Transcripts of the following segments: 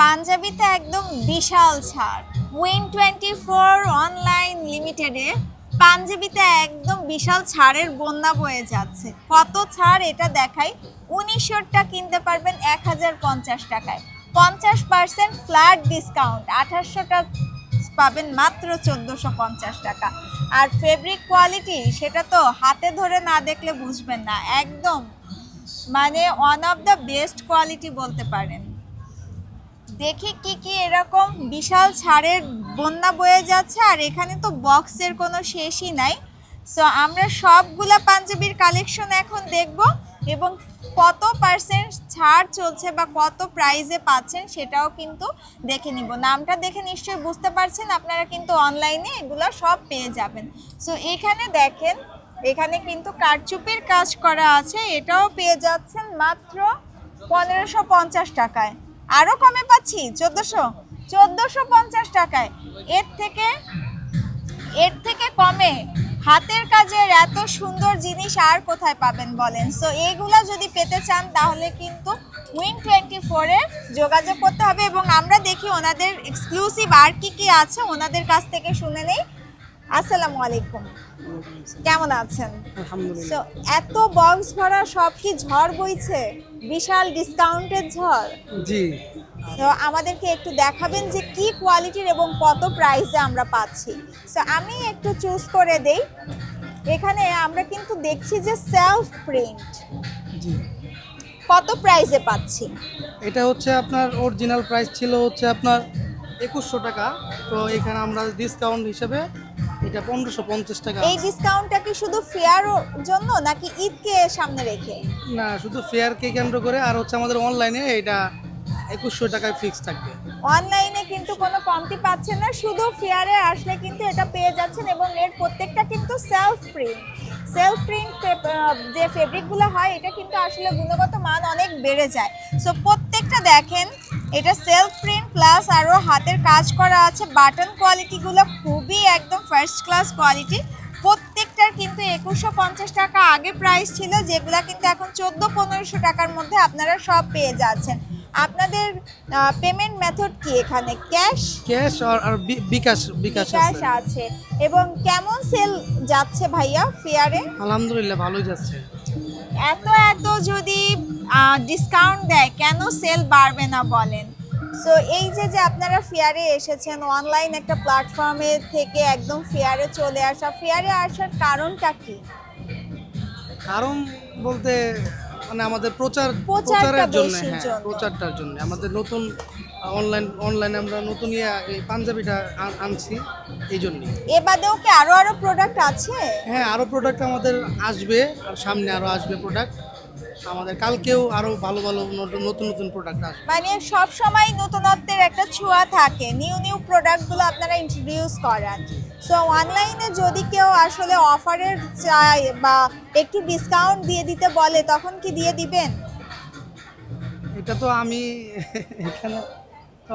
পাঞ্জাবিতে একদম বিশাল ছাড়। Win twenty four online লিমিটেডে পাঞ্জাবিতে একদম বিশাল ছাড়ের বন্যা বয়ে যাচ্ছে। কত ছাড় এটা দেখাই? উনিশশোটা কিনতে পারবেন এক হাজার পঞ্চাশ টাকায়। পঞ্চাশ পার্সেন্ট ফ্ল্যাট ডিসকাউন্ট আঠাশশোটা পাবেন মাত্র চোদ্দোশো পঞ্চাশ টাকা। আর ফেব্রিক কোয়ালিটি সেটা তো হাতে ধরে না দেখলে বুঝবেন না। একদম মানে one of the best quality বলতে পারেন। দেখি কি কি এরকম বিশাল ছাড়ের বন্যা বয়ে যাচ্ছে, আর এখানে তো বক্সের কোনো শেষই নাই। সো আমরা সবগুলা পাঞ্জাবির কালেকশন এখন দেখব এবং কত পার্সেন্ট ছাড় চলছে বা কত প্রাইজে পাচ্ছেন সেটাও কিন্তু দেখে নিব। নামটা দেখে নিশ্চয়ই বুঝতে পারছেন, আপনারা কিন্তু অনলাইনে এগুলো সব পেয়ে যাবেন। সো এখানে দেখেন, এখানে কিন্তু কারচুপির কাজ করা আছে, এটাও পেয়ে যাচ্ছেন মাত্র পনেরোশো টাকায়। আরও কমে পাচ্ছি, চোদ্দোশো চোদ্দোশো পঞ্চাশ টাকায়। এর থেকে এর থেকে কমে। হাতের কাজের এত সুন্দর জিনিস আর কোথায় পাবেন বলেন? সো এইগুলো যদি পেতে চান, তাহলে কিন্তু উইন টোয়েন্টি ফোরে যোগাযোগ করতে হবে এবং আমরা দেখি ওনাদের এক্সক্লুসিভ আর কি কি আছে। ওনাদের কাছ থেকে শুনে নেই। আসসালামু আলাইকুম। কেমন আছেন? সো এত বক্স ভরা সব কি ঝড় বইছে? বিশাল ডিসকাউন্টের ঝড়। জি। তো আমাদেরকে একটু দেখাবেন যে কি কোয়ালিটির এবং কত প্রাইসে আমরা পাচ্ছি। সো আমি একটু চুজ করে দেই। এখানে আমরা কিন্তু দেখছি যে সেলফ প্রিন্ট জি। কত প্রাইসে পাচ্ছি? এটা হচ্ছে আপনার অরিজিনাল প্রাইস ছিল হচ্ছে আপনার একুশশো টাকা। তো এখানে আমরা ডিসকাউন্ট হিসেবে এটা পনেরোশো পঞ্চাশ টাকা। এই ডিসকাউন্টটা কি শুধু ফেয়ার জন্য নাকি ঈদকে সামনে রেখে? না শুধু ফেয়ারকে কেন্দ্র করে আর হচ্ছে আমাদের অনলাইনে এটা একুশশো টাকায় ফিক্স থাকবে। অনলাইনে কিন্তু কোনো কমতি পাচ্ছেন না শুধু ফেয়ারে আসলে কিন্তু এটা পেয়ে যাচ্ছেন এবং এর প্রত্যেকটা কিন্তু সেলফ প্রিন্ট সেলফ প্রিন্ট যে ফেব্রিকগুলো হয় এটা কিন্তু আসলে গুণগত মান অনেক বেড়ে যায়। সো প্রত্যেকটা দেখেন এটা সেলফ প্রিন্ট প্লাস আরও হাতের কাজ করা আছে। বাটন কোয়ালিটিগুলো খুবই একদম ফার্স্ট ক্লাস কোয়ালিটি প্রত্যেকটার কিন্তু একুশশো পঞ্চাশ টাকা আগে প্রাইস ছিল যেগুলো কিন্তু এখন চোদ্দ পনেরোশো টাকার মধ্যে আপনারা সব পেয়ে যাচ্ছেন। আপনাদের পেমেন্ট মেথড কি এখানে? ক্যাশ ক্যাশ আর বিকাশ বিকাশ আছে। এবং কেমন সেল যাচ্ছে ভাইয়া? ফেয়ারে আলহামদুলিল্লাহ ভালোই যাচ্ছে। এত এত যদি ডিসকাউন্ট দেয় কেন সেল বাড়বে না বলেন? সো এই যে যে আপনারা ফেয়ারে এসেছেন অনলাইন একটা প্ল্যাটফর্মে থেকে একদম ফেয়ারে চলে আসা ফেয়ারে আসার কারণটা কি? কারণ বলতে মানে আমাদের প্রচার প্রচারের জন্য হ্যাঁ প্রচারটার জন্য। আমাদের নতুন অনলাইন অনলাইনে আমরা নতুন ইয়ে এই পাঞ্জাবিটা আনছি এই জন্য। এ বাদেও কি আরও আরও প্রোডাক্ট আছে? হ্যাঁ আরও প্রোডাক্ট আমাদের আসবে সামনে আরও আসবে প্রোডাক্ট আমাদের। কালকেও আরও ভালো ভালো নতুন নতুন প্রোডাক্ট আসবে। মানে সব সময় নতুনত্বের একটা ছোঁয়া থাকে। নিউ নিউ প্রোডাক্টগুলো আপনারা ইন্ট্রোডিউস করান। সো অনলাইনে যদি কেউ আসলে অফারের চায় বা একটু ডিসকাউন্ট দিয়ে দিতে বলে তখন কি দিয়ে দিবেন? এটা তো আমি এখানে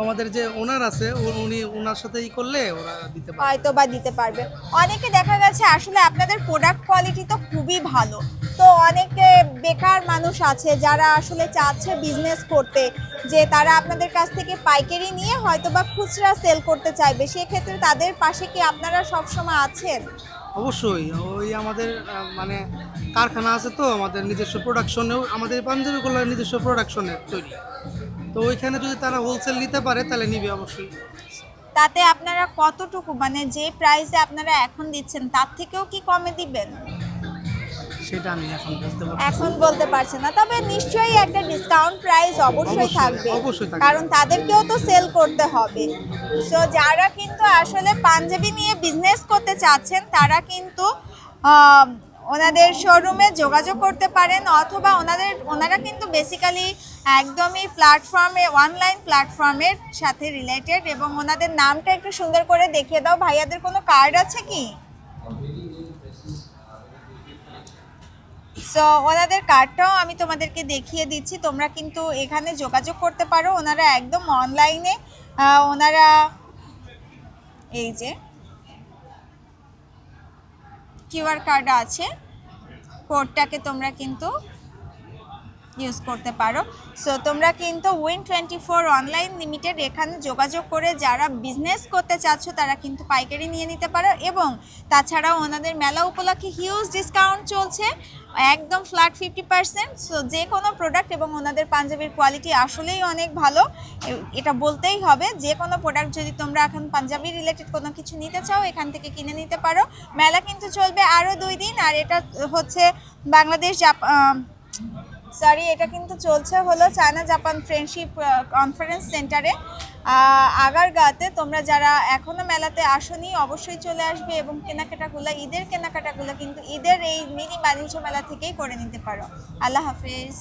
আমাদের যে ওনার আছে উনি ওনার সাথেই করলে ওরা দিতে পারে হয়তো বা দিতে পারবে। অনেকে দেখা গেছে আসলে আপনাদের প্রোডাক্ট কোয়ালিটি তো খুবই ভালো। তো অনেকে বেকার মানুষ আছে যারা আসলে চাচ্ছে বিজনেস করতে যে তারা আপনাদের কাছ থেকে পাইকারি নিয়ে হয়তো বা খুচরা সেল করতে চাইবে। সেক্ষেত্রে তাদের পাশে কি আপনারা সবসময় আছেন? অবশ্যই। ওই আমাদের মানে কারখানা আছে তো আমাদের নিজস্ব প্রোডাকশনেও আমাদের পাঞ্জাবিগুলো নিজস্ব প্রোডাকশনের তৈরি। তো ওইখানে যদি তারা হোলসেল নিতে পারে তাহলে নিবে অবশ্যই। তাতে আপনারা কতটুকু মানে যে প্রাইসে আপনারা এখন দিচ্ছেন তার থেকেও কি কমে দিবেন? সেটা আমি এখন বলতে পারব এখন বলতে পারছেন না। তবে নিশ্চয়ই একটা ডিসকাউন্ট প্রাইস অবশ্যই অবশ্যই, থাকবে। অবশ্যই থাকবে। কারণ তাদেরকেও তো সেল করতে হবে। সো যারা কিন্তু আসলে পাঞ্জাবি নিয়ে বিজনেস করতে চাচ্ছেন তারা কিন্তু ওনাদের শোরুমে যোগাযোগ করতে পারেন অথবা ওনাদের ওনারা কিন্তু বেসিক্যালি একদমই প্ল্যাটফর্মে অনলাইন প্ল্যাটফর্মের সাথে রিলেটেড এবং ওনাদের নামটা একটু সুন্দর করে দেখিয়ে দাও। ভাইয়াদের কোনো কার্ড আছে কি? সো ওনাদের কার্ডটাও আমি তোমাদেরকে দেখিয়ে দিচ্ছি। তোমরা কিন্তু এখানে যোগাযোগ করতে পারো। ওনারা একদম অনলাইনে ওনারা এই যে কিউআর কার্ড আছে। কোডটাকে তোমরা কিন্তু ইউজ করতে পারো। সো তোমরা কিন্তু win twenty four online limited এখানে যোগাযোগ করে যারা বিজনেস করতে চাচ্ছ, তারা কিন্তু পাইকারি নিয়ে নিতে পারো এবং তাছাড়াও ওনাদের মেলা উপলক্ষে হিউজ ডিসকাউন্ট চলছে, একদম ফ্ল্যাট ফিফটি পার্সেন্ট সো যে কোনো প্রোডাক্ট এবং ওনাদের পাঞ্জাবির কোয়ালিটি আসলেই অনেক ভালো। এটা বলতেই হবে, যে কোনো প্রোডাক্ট যদি তোমরা এখন পাঞ্জাবি রিলেটেড কোনো কিছু নিতে চাও, এখান থেকে কিনে নিতে পারো। মেলা কিন্তু চলবে আরও দুই দিন, আর এটা হচ্ছে বাংলাদেশ, জাপ সরি, এটা কিন্তু চলছে হলো চায়না জাপান ফ্রেন্ডশিপ কনফারেন্স সেন্টারে আগারগাঁতে তোমরা যারা এখনও মেলাতে আসনি, অবশ্যই চলে আসবে এবং কেনাকাটাগুলো, ঈদের কেনাকাটাগুলো কিন্তু ঈদের এই মিনি বাণিজ্য মেলা থেকেই করে নিতে পারো। আল্লাহ হাফিজ।